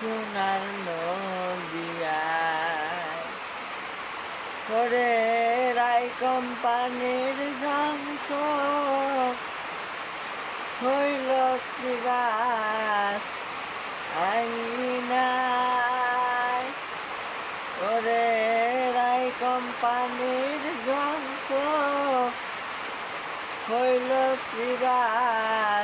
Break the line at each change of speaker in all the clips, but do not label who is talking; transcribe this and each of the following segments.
সোনার নদিয়ায় করে রায় কোম্পানির ধ্বংস হইল শ্রীবাস আঙ্গিনায় করে রায় কোম্পানির ধ্বংস হইল শ্রীবাস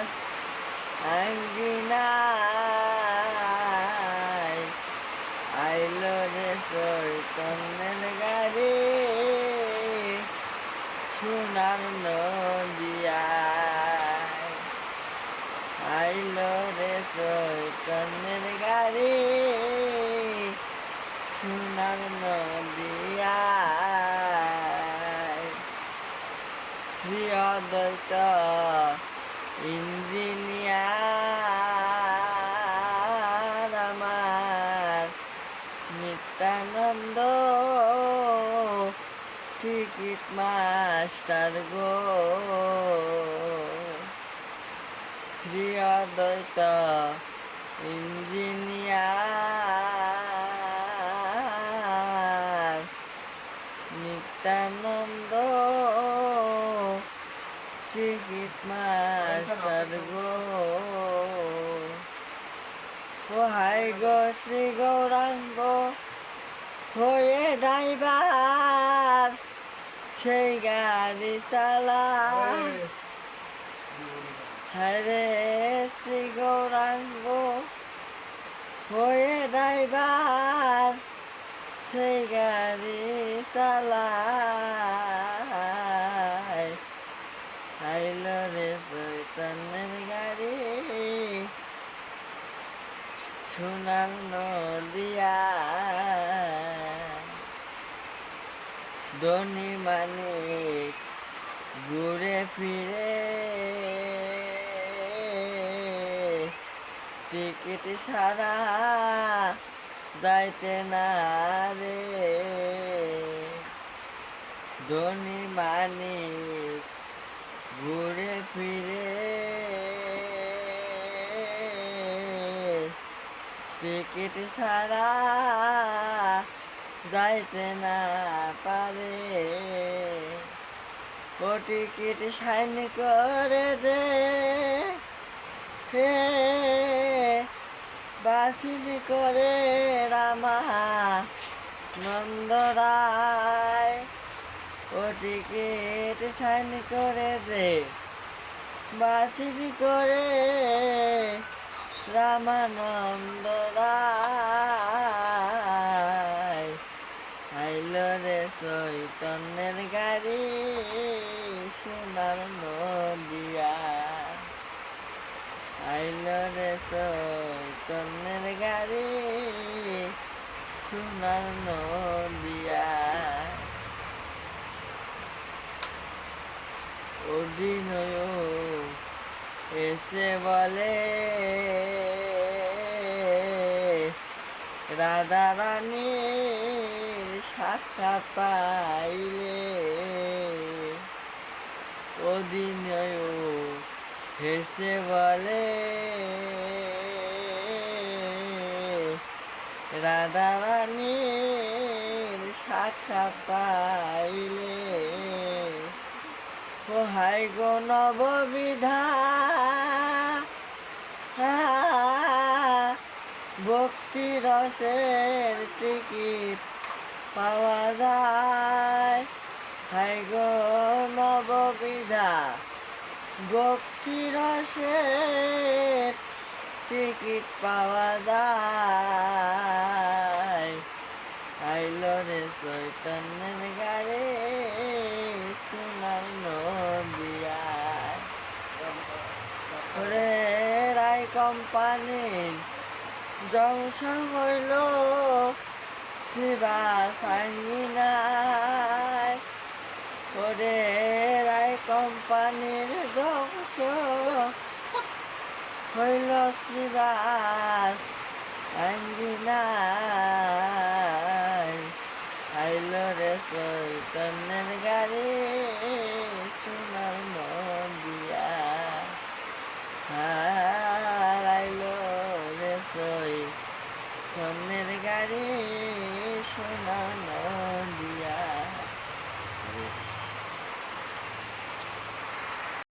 অদ্বৈত ইঞ্জিনিয়ার আমার নিত্যানন্দ টিকিট মাস্টার গো শ্রী অদ্বৈত ইঞ্জিনিয়ার নিত্যানন্দ টিকিট মাস্টার গো? হাই গো শ্রী গৌরাঙ্গ, হয়ে ড্রাইভার সেই গাড়ি চালা। হরে শ্রী গৌরাঙ্গ, হয়ে ড্রাইভার সেই গাড়ি চালায় আইল রে চৈতন্যের গাড়ি সোনার নদিয়া ধনী মানিক ঘুরে ফিরে। টিকিট ছাড়া যাইতে না রে। ধনী মানিক ঘুরে ফিরে টিকিট ছাড়া যাইতে না পারে। ও টিকিট সাইন করে দে। হে বাসিন করে রামা নন্দরায়। ও টিকিট সাইন করে দে বাসিন করে রামানন্দ আইল রে চৈতন্যের গাড়ি সোনার নদিয়া। আইল রে চৈতন্যের গাড়ি সোনার নদিয়া। অভিনয় এসে বলে, রাধা রানীর সাক্ষাৎ পাইলে অধিনয় হেসে বলে, রাধা রানীর সাক্ষাৎ পাইলে ও হাই গো নববিধা ভক্তি রসের টিকিট পাওয়া যায়। হাই গো নববিধা ভক্তি রসের টিকিট পাওয়া যায়। আইল রে চৈতন্যের গাড়ি সোনার নদিয়া ওরে রাই কোম্পানির জংশন হইল শিবা সাঙ্গিনায় ওরে রাই কোম্পানির জংশন হইল শিবাস আঙ্গিনায় আইল রে চৈতন্যের গাড়ি, সোনার নদিয়া আইল রে নদিয়া